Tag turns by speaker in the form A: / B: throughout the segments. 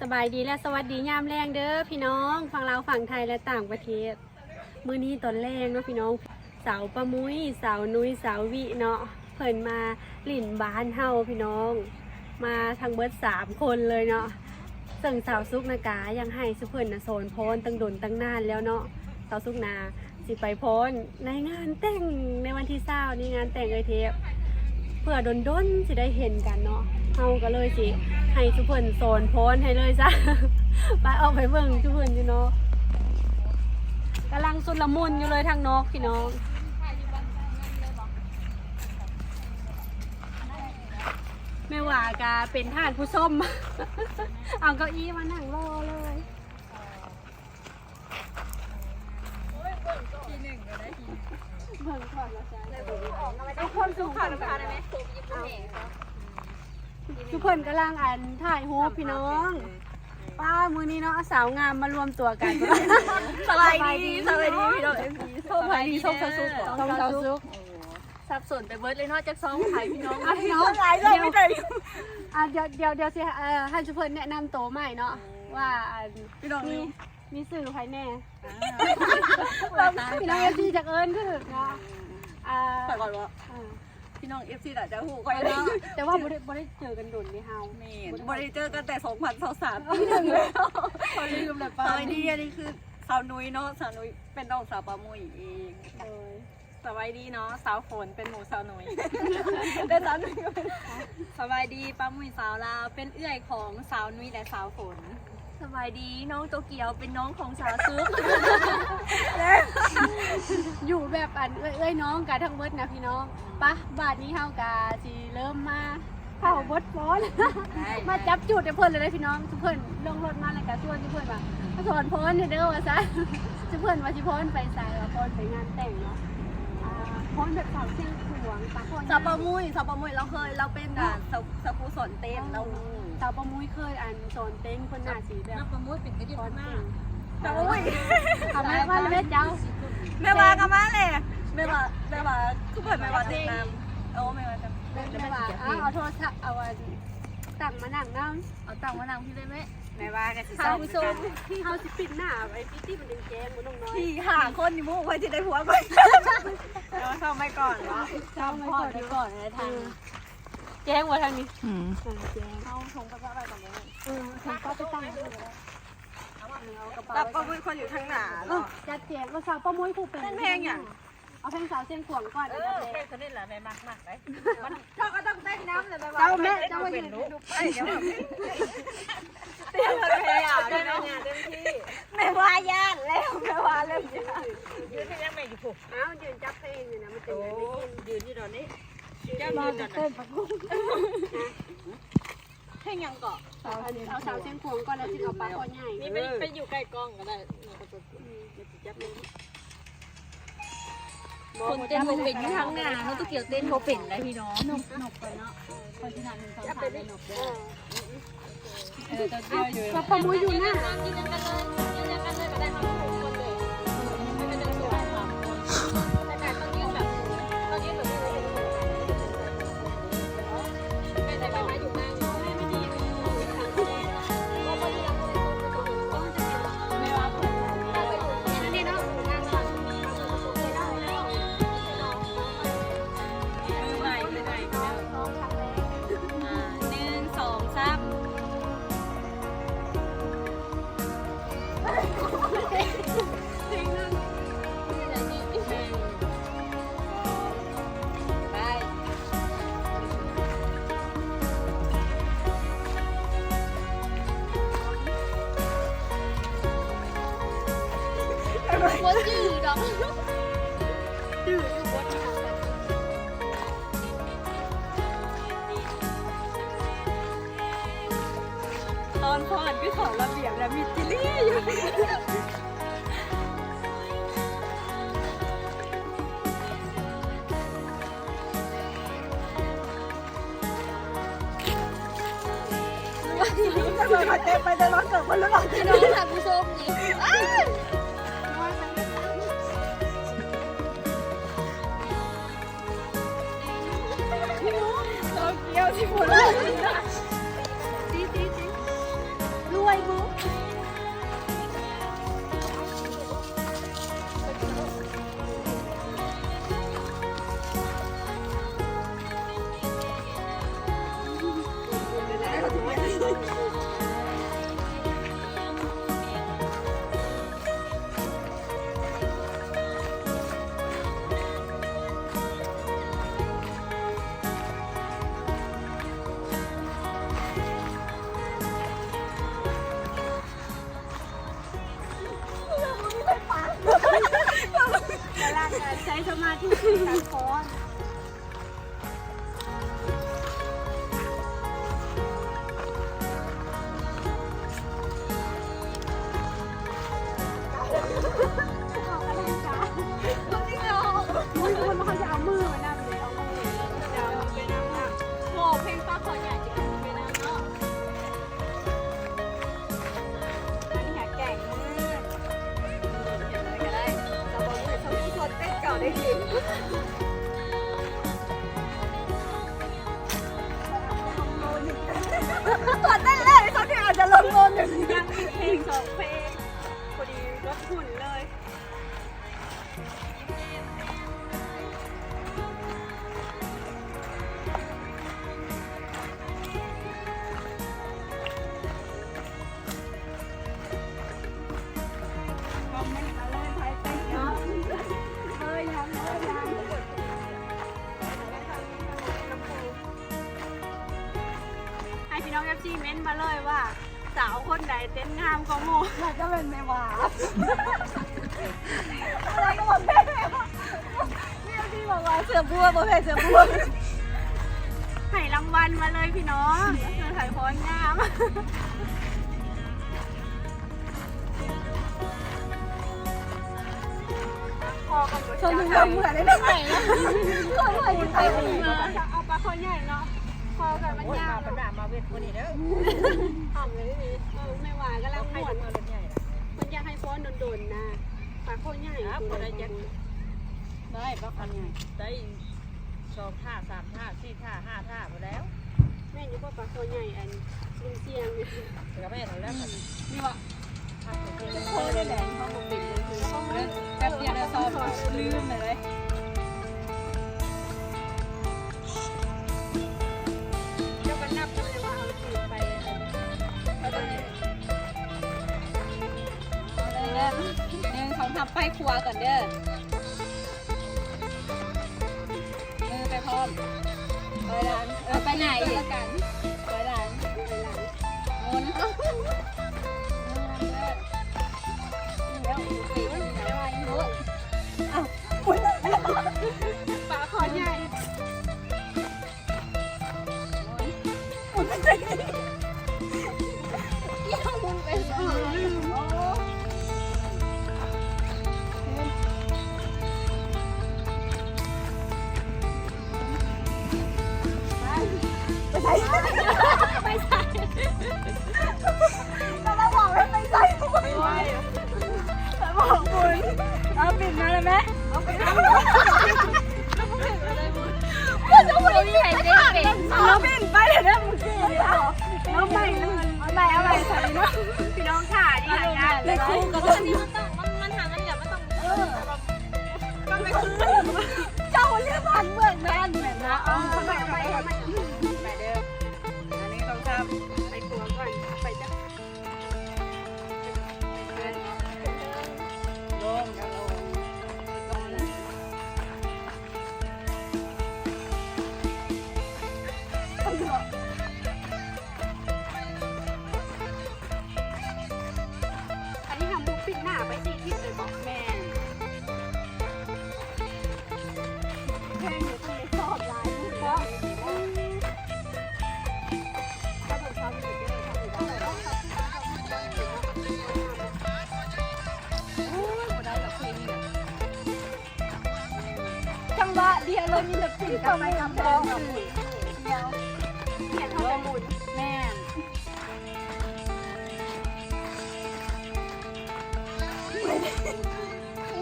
A: สบายดีและสวัสดียามแรงเด้อพี่น้องฝั่งลาวฝั่งไทยและต่างประเทศ มื้อนี้ตอนแรงเนาะพี่น้องสาวประมุยสาวนุ้ยสาววิเนาะเพิ่นมาหลินบ้านเฮาพี่น้อง มาทางเบิร์ดสามคนเลยเนาะซึ่งสาวซุกนากายังให้สุเพิ่นนะโซนพรตั้งดนตั้งนานแล้วเนาะสาวซุกนาสิไปพรในงานแต่งในวันที่เศร้านี่งานแต่งเอยเทปเพื่อดนดนสิได้เห็นกันเนาะ เฮาก็เลยสิให้ทุกเพิ่นโซนโพนให้เลยจ้ะไปเอาไปเบิ่งทุกเพิ่นอยู่เนาะกำลังสุดละมุนอยู่เลยทางนอกพี่น้องไม่ว่ากาเป็นท่านผู้ชมเอาเก้าอี้มานั่งรอเลยเบิ่งก่อนนะจ๊ะเอาคนสูงก่อนนะได้ไหม ทุกคนกำลังอ่านถ่ายรูปพี่น้อง ป้ามือนี้เนาะสาวงามมารวมตัวกัน
B: สบายดีสบายดีพี่น้องเอ็มพี
A: สบายดีส้มสาวซุกส้มสาวซุก
B: สับสนไปเบิร์ดเลยเนอกจากซองไทยพี่น้อง
A: อะพี่น้อง
B: หลายเลยไม่ได้
A: อะเดี๋ยวเดี๋ยวเดี๋ยวสิเอ่อให้ทุกคนแนะนำตัวใหม่เนาะว่าอัน
B: พี่น้อง
A: มี
B: นี่
A: มีสื่อภายแน่
B: แบบ
A: พี่น้องเอฟซีจากเอิญคือเนาะอ่า
B: แต่ก่อนว่า
A: อ่า
B: พี่น้องเอฟซีแต่จะหูค
A: ไป
B: อย
A: เนาะ
B: เนาะ
A: แต่ว่าบ่ได้บ่ได้เจอกันดุนนี่เฮา
B: เมนบริเจอกันแต่2023ปีหนึ่งแล้ว
A: เขาลืมเลย
B: ส
A: ป้า
B: บายดีอันนี้คือสาวนุ้ยเนาะสาวนุ้ยเป็นน้องสาวปามุยเอง
A: เลย
B: สบายดีเนาะสาวฝนเป็นหมูสาวนุ้ยเป็นสาวนุ้ยสบายดีป้ามุยสาวลาวเป็นเอื้อยของสาวนุ้ยและสาวฝน สบายดีน้องโตเกียวเป็นน้องของสาวซุป
A: อยู่แบบอันเอ้ยเอ้ยน้องกันทั้งเบิดนะพี่น้องปะบาทนี้เฮากะสิเริ่มมาเข้าบดฟ้อนมาจับจุดให้เพิ่นเลยนะพี่น้องทุกเพิ่นลงรถมาแล้วก็ชวนทุกเพิ่นว่ามาสอนพ้นเด้อว่าซะทุกเพิ่นว่าสิพ้นไปใส่ว่าพ้นไปงานแต่งเนาะอ่าพ้นแบบสาวเชียงขวงปะพ้น
B: สาวปามุยสาวปามุยเราเคยเราเป็นอะสาวสาวครูสอนเต้นเรา
A: สาวประมุยเคยอันสอนเต้นคนหน้าสีแบบ
C: ประมุดเป็นกระดิ่ง
A: พ้น
C: มา
A: เก่ง
B: ปามุย
A: ทำไมว่าเล่นเจ้า
B: แม่วากันมาเลยแม่วาแม่วาคือเปิดแม่วาเต้นน้ำโอ้แม่วาจะ
A: แม่ว่าอ้าวเอาโทรศัพท์เอาอันตั้งมานั่งนั่ง
B: เอาตังค์มานำพี่ได้ไหม
A: แม่ว่ากันสิ
B: ท่านผู้ชม
A: ที่เฮาสิปิดหน้าไอ้พี่ที่มันแดงๆมันน้องน้อย
B: พี่หาคนอยู่มู่ไว้จะได้ผัวก่อนเราเข้าไม่ก่อนเนาะ
A: เจ้าไม่ก่อนดีก่อนนะทาง แจ้งว่าทางนี้อ่าแจ้ง
B: เอาทงกระเป๋าไปก่อนเลย
A: เออทางก็ไปตั้งที่เลยเอากระเป๋า
B: แต่ปามุยคนอยู่ทางหนา
A: เออจัดแจงว่าสาวป้ามุ้ยผู้เป็น
B: เป็นเพลงอย่าง
A: เอาเพลงสาวเสียงขวงก่อน
C: เอ
A: เดี๋ยว
C: อ
A: จะ
C: เป็
A: เล่
C: นคนนี้แหละแม่มากมากเลย
B: เราก็ต้องเต้นน้ำเลยไป
A: เจ้าแม่เจ้ามา
C: เป็
A: ยื
C: น
A: น
C: ลูก
B: ไอ้เดี๋ยวเตี้ยเลยอะ
C: ได้ไหมงานเต็มที่
B: แม่ว่าย่านแล้วแม่ว่าเริ่มย่าน
C: ยืนที่ยังไม่อยู่ผูก
A: อ้าวยืนจับเพลงอยู่นะมันจะ
C: โอ้
A: ได้ยิน
C: ยืนที่ตอนนี้
A: เจ้ายืนเต้นปักบุ้ง
B: เพลงยังเกาะ
A: สาวเอาสาวเสียงขวงก่อนแล้วที่เอาปลาคอใหญ่
C: นี่ไปไปอยู่ใกล้กล้องก็ได้จับเลย
B: คนเต้นโมเป็นอยู่ทางหน้าเขาต้องเกี่ยวเต้นโมเป็นเลยพี่น้อง
A: นกนกก่อนเนาะคนที่นั่นเป็นสาวไทยนกเด้อ
B: เออจะเกี่ยวอยู่
A: ป้ามุ้ยอยู่หน้า
C: ยืนยันกันเลยยืนยันกันเลยก็ได้ทั้งทุกคน จะเล
B: ยมาเต็มไปเดือดรถเกิดคนละหลอดที่น้องค่ะผู้ชมนี่เราเกี่ยวที่หัวเลย
A: รว คนเต้
C: นเก่าได้ดีตอนเต้นเลยเขาที่อาจจะลงโลนหนึ่ง
A: ยังอีกเพลงสองเพลง ให้พี่น้องเอฟซีเม้นต์มาเลยว่า สาวคนไหนเต้นงามกว่าโม
C: อยากจะเป็นแม่วาอะไรก็บอกแม่เนี่ยพี่บอกว่าเสือบัวบอกแม่เสือบัว
A: ให้รางวัลมาเลยพี่น้องเสื้อถ่ายพรงามพอกัน
C: ชนถึงเราเหมือนได้ไหมคนไทยคนไทยคน
A: เอ
C: นี้
A: อจะเอาปลาคอใหญ่เนาะพ อกันมันยาว
D: ปัญหามาเวทวันนี้แล้ว
A: หอมเลยพี่เออไม่หวานกำลังหมวน
D: มาเวทใหญ่
A: มันอยากให้ฟ้อนโดนๆนะปลาคอใหญ่
D: ครับ
A: ตัว
D: ได้
A: ใหญ่
D: จักได้ปักอันได้สองท่าสามท่าสี่ท่าห้าท่าไปแล้ว
A: แม่อยู่ว่าปลาคอใหญ่อันลุงเสียงเนี่ย
D: แล้วแม่เราแล้วกัน
C: นี่วะ
D: ท่าของเธอ
C: โคตรแดงเขาบอกปิดเลยคือแป๊บเดียวเราซ้อมลืม
A: เลย
C: ทำไปครัวก่อนเด้อมือไปพร้อมไปหลังเออไปไหนกัน ไป
A: ใส่
C: เราบอกให้ไปใส่ด้วยเราบอกคุณเอาปิดมาเลยไหมเอาปิดมาเลยว่าจะไปที่ไหนเด็กๆเอาปิดไปเดี๋ยวได้มึงกินเอาใหม่เอาใหม่เอาใหม่ใส่เนาะ
A: พี่น้องค่ะนี่หางาน
C: เล
A: ย
C: คู่กับอันนี้มันต้องมันหางกันอย่างมันต้องเออมันไม่คือเจ้าเรียกพันเมืองแมนเหมือนนะเอาทำไมทำไมทำไม
A: เลยมีแต่
C: ปิดกับไม่ทำแล้วเดียว
A: เขียนเขาจะหมุน
C: แม่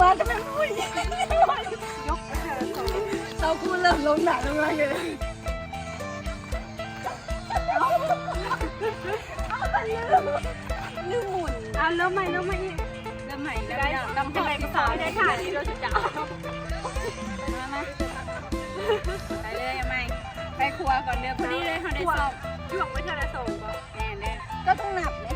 C: มาจะเป็นผู้หญิง
A: ยกเถอะสอง
C: เราคูเริ่มลงหนักลงมาเลยลืมหมุน
A: เอาแล้วใหม่แล้วใหม่
C: เริ่มใหม่
A: จะ
C: ได้
A: ได้
C: ดำ
A: ทำไมก็สาวได้ถ่ายนี่โดยจะเอา
C: มาไหม ไปเลยยังไงไปครัวก่อนเดี๋ยวพอดีเลยเขาได้สอบ
A: ช่วงไว้เธอละส่งก่อน
C: แม่ก็ต้องหนับเลย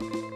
C: เ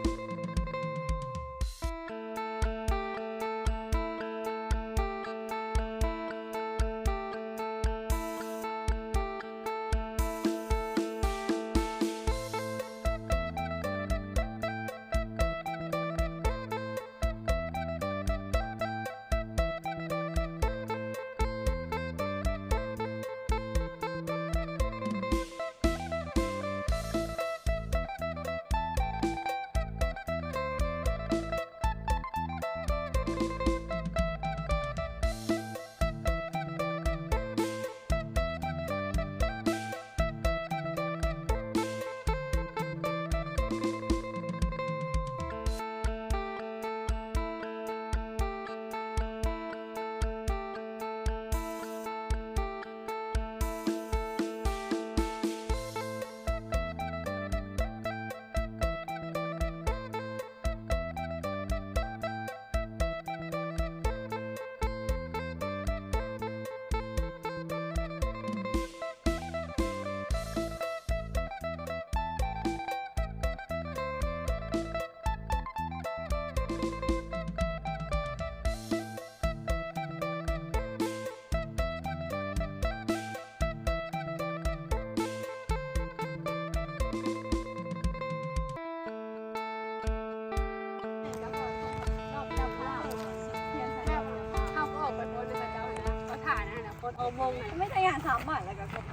C: มงไม่
A: ใช่
C: งานสามบาทแล้วก็คน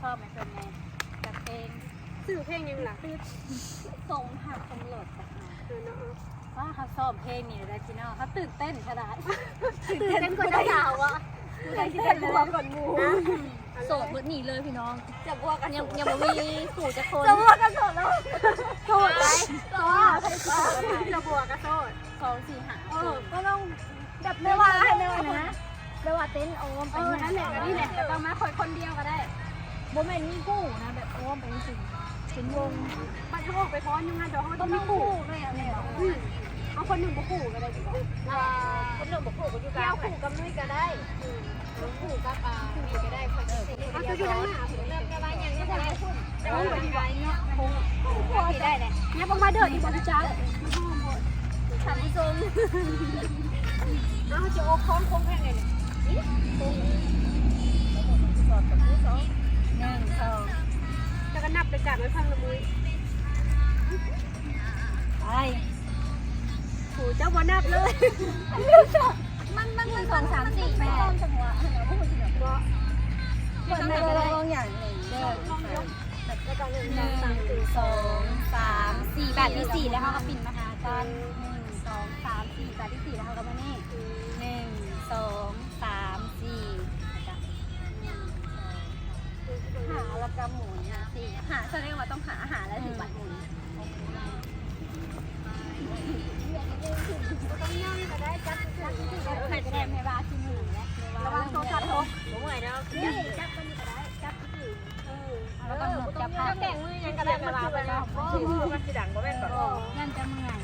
C: ชอบไหมเป็นไงจัดเอง
A: ซื้อเพลงยังล่ะ
C: ส่งหักตำรวจแต่
A: เออเนา
C: ว่าเขาชอบเพลงนี้เลยพี่น้องเขาตื่นเต้นขนาด
A: ตื่นเต้นกว่าเจ้าสาวอะ
C: ตื่นเต้นเลยก่อนมูโสดเบิดหนีเลยพี่น้องจะบวกกันยังยังมีสู่จะคนจะบวกกันโสดแล้ว
A: โทษไปโทษจะบวกก็โทษ
C: สองสี่หา
A: ก็ต้อง
C: แบบไม่ว่าให้ไม่ว่านะ ไม่ว่าเต้นโอม
A: เออนั่นแหละนี่แหละจะต้องมาคอยคนเดียวก็ได้
C: โบแมนมีคู่นะแบบโอมเป็นสิ่งเป็นวง
A: มันเขาออกไปพร้อมยังไงเดี๋ยวเขา
C: ต้
A: ต้
C: อ
A: องง
C: มี
A: มี
C: คู่
A: คู่
C: ด้วยอะไรแบบ
A: อืมเอาคนหนึ่งมาคู่ก็ได้ดีกว่า
C: อ่าคนหนึ่งบอกคู่กับยูกาคู่กับนุ้ยก็ได้คู่กับอ่านี่ก็ได้คนเออ
A: เอาจะอยู่ข้างหน้า
C: เริ่มกระบายอย่างนี้ก็ได้คุณแต่ว่าไปที่ไรเนาะคงพอได้เลย
A: เนี่ยประมาเดินอีกบริจาค
C: ท่านผู้ชม
A: เอาจะโอ้คล้องคงแค่ไหนเนี่ย
C: หนึ่งสอง
A: แล้วก็นับไปจากไว้ฟังละมุย
C: ไป
A: โหเจ้าบ่นับเลย
C: มันมันมันสองสามสี่แปดจังหวะเปิ
B: ดไม่ได้ลองอย่างหนึ่งเด้อแล้วก็
C: หนึ่งสองสามสี่แบบที่สี่แล้วเขาก็ปิ่นมาหาตอนหนึ่งสองสามสี่แบบที่สี่แล้วเขาก็มานี่หนึ่งสอง หาล้วก็หมุนสี่
B: หาแสดงว่าต้องหาอาหารแล้วถึงบัตรหมุน
C: ต้องย่องก็ได้จับจับที่ก็ได้ก็ได้ในบ้านที่หนึ่งแล้วระวังโทรศัพท์ตก
B: ผมไหวแล้ว
C: นี่จับตัวนี้ก็ได้จับที่เออแล้วก็หนุนจับผ้า
B: แข่งมือยังกระดาษกระดาษไปแล้ว
D: มันสิดังบ่แม่นบ่
C: นั่นจะเมื่อย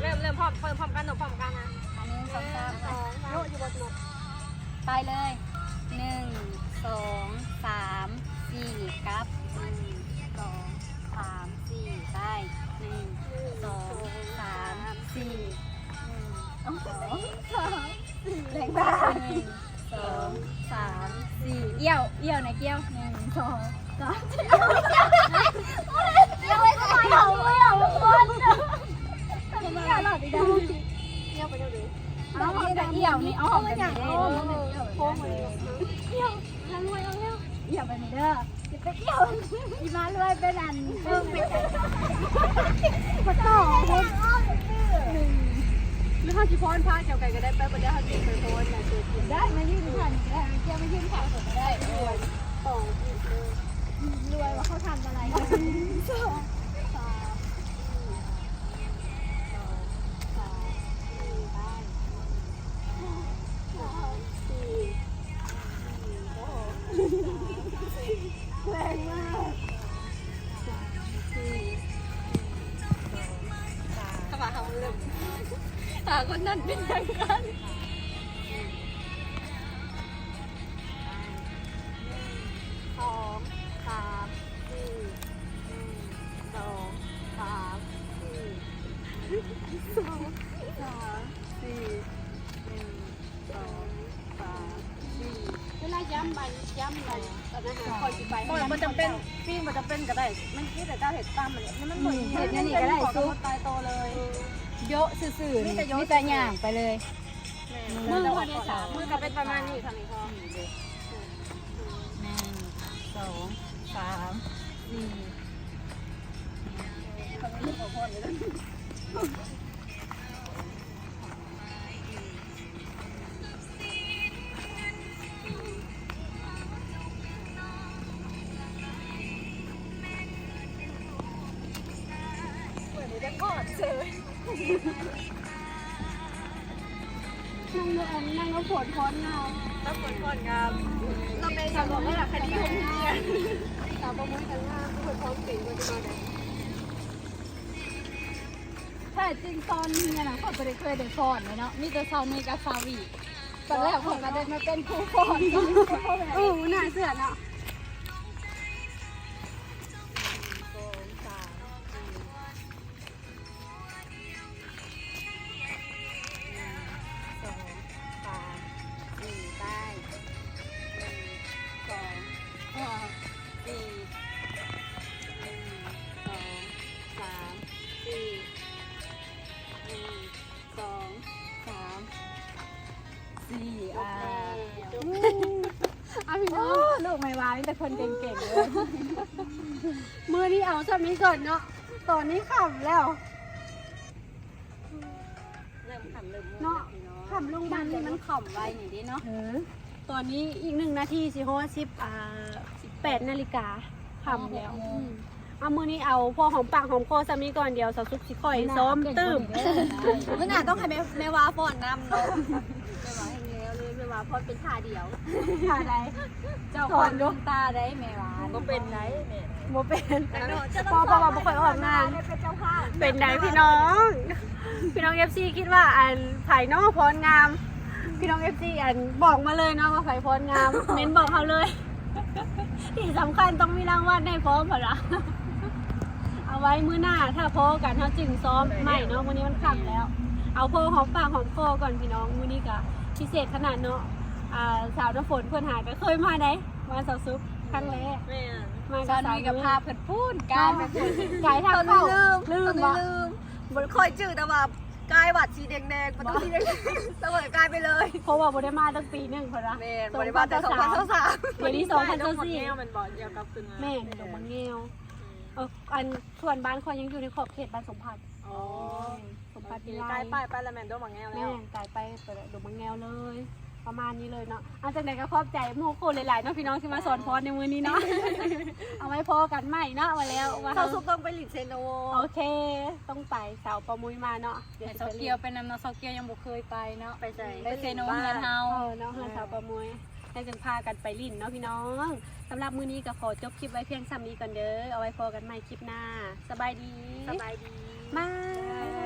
B: เริ่มเริ่มพร้อมเปิดพร้อมกันหนูพร้อมกันนะ
C: อันนี้สองสามโยอยู่บนหนุนไปเลยหนึ่งสอง เอียวไหนเกี้ยวหนึ่งสองสามสี่เอียวไว้ทำไมเอาเอี้ยวทุกคนเอียวหลอดีดังเอียวไปเดียวนี้เอาเอียวนี่เอาของกันได้โค้งเลยเอียวแล้วรวยเอาเอี้ยวเอียวไปไม่เด้อจะไปเอียวอีมารวยเป็นอันเพิ่มไปมาต่อคน
A: หรือถ้าสิพรพาเกี่ยวกันก็ได้ไปบ่ได้เฮาสิไปโพสต์น่ะคือ
C: ได้มายื่นผ่านได้เกี่ยวมายื่นขายผมก็ได้
A: ต่ออีกเลย
C: รวยว่าเขาทำอะไรกันสองสามสามสี่ได้
A: แรงมาก
B: ถ้ามาเขาเริ่มหาคนนั้นเป็นยังกัน
A: เนี่ยมัน
B: เหมือน
C: เห็ดนี่ก็ได้ซุป
B: ตายโตเลย
C: โยะซื่อๆนี่มีแต่ย่างไปเลย
B: มือวันนี้สามมือก็เป็นประมาณนี้ค่ะนี่พอ
C: หนึ่งสองสามสี่
B: บอกว่าคดีของเมีย
A: สาวประมุขกันงาผู้ปกครองสิงก็จะมาได้
C: ถ้าจริงตอนนี้นะเขาไม่ได้เคยได้สอนเลยเนาะมีแต่ซาวนี่กับซาวีแต่แรกผมก็ได้มาเป็นครูสอน
A: เออน่าเสือเนาะ
C: กไม่วามีแต่คนเก่งๆเลย
A: มือนี้เอาสามีก่อนเนาะตอนนี้ขำแล้ว
B: เริ่มขำเริ่ม
A: เนาะขำลง
C: มั
A: มาน
C: นี่
A: นี่
C: มั
A: มันน
C: ขำไวหน่อยดิเนาะ
A: ตอนนี้อีกหนึ่งนาทีสิโฮสิบอ่าแปดนาฬิกาขำแล้วอืมเอามือนี้เอาพอหอมปากหอมคอสามีก่อนเดียวสาวซุปสิคอยซ้อมตื้ม
B: เมื่อหน่าต้องให้แม่แม่วาฟอนน้ำเนาะแม่วาให้แล้ว เลยแม่วาฟอนเป็นท่าเดียว
A: ค่ะไร
C: เจ้าคนดวงตาได้แม่หวาน
D: บ่เป็นไหนแม่
A: โมเป็นพอพอบอกบ่ค่อยออกงาน
B: เป็นเจ้าภาพ
A: เป็นไดพี่น้อง พี่น้องเอฟซีคิดว่าอันไผ่นอกพรงาม พี่น้องเอฟซีอันบอกมาเลยเนาะว่าไผ่พรงามเม้นบอกเขาเลย ที่สำคัญต้องมีรางวัลในพร้อมเปล่าล่ะเอาไว้มื้อหน้าถ้าพอกันเขาจึงซ้อมใหม่เนาะวันนี้มันขับแล้วเอาพอหอมปากหอมคอก่อนพี่น้องมื้อนี้ก็พิเศษขนาดเนาะ อ่าสาวน้ำฝนเพื่อนหายไปเคยมาได้มาสาวซุปครั้งแรก
B: แม่
A: มา
C: ตอน
A: สาว
C: นี้กับ
A: นุ้ย
C: พาเพิ่นพูดกา
A: การร
C: ไป
A: ไป
C: พูด
A: ไก่ทาง
B: ตอน
A: เข้า
B: นี้ลืม
A: ลื
B: ตอ
A: ม
B: นนี้
A: วะ
B: ลืมมันคอยจืดแต่ว่ากลายหวัดสีแดงๆมันต้องสีแดงๆเสมอกลายไปเลย
A: เพราะว่าบ่ได้มาตั้งปีหนึงพอละ
B: แม่นบริบาลแต่สองพันสาม
A: เดี๋ยวนี้สองพัน
D: ต้องหมด
A: สี่
D: แนวมันบอกเดียวกับคืนมา
A: แม่ดอกมะเงวเอออันส่วนบ้านคอยยังอยู่ในขอบเขตบ้านสมพันธ์
D: อ๋อ
A: สมพันธ์
D: ปี
A: ปี
D: ใกล้
A: ไร
D: ป้ายป้ายละแมนโดมังแงวแล้
A: แม่
D: ว
A: กลายไปเปิดดอกมะเงวเลย ประมาณนี้เลยเนาะเอาจากไหนก็ขอบใจหมู่คนหลายๆเนาะพี่น้องที่มาสอนพรในมือนี้เนาะ เอาไว้พอกันใหม่เนาะมาแล้วว่า
B: เขาซุปต้องไปหลินเซโน
A: โอเค ต้องไปสาวประมุยมาเนาะ
C: แต่
A: จะ
C: เสาเกียวเป็นนำเนาะเสาเกียวยังบ่เคยไปเนาะ
B: ไปใจ
C: ไปเซโนเฮือนเฮา
A: เออเนาะเฮือนสาวประมุยให้จึงพากันไปลิ่นเนาะพี่น้องสำหรับมื้อนี้ก็ขอจบคลิปไว้เพียงซ้ำนี้ก่อนเด้อเอาไว้พอกันใหม่คลิปหน้า สบายดี
B: สบายดี
A: บาย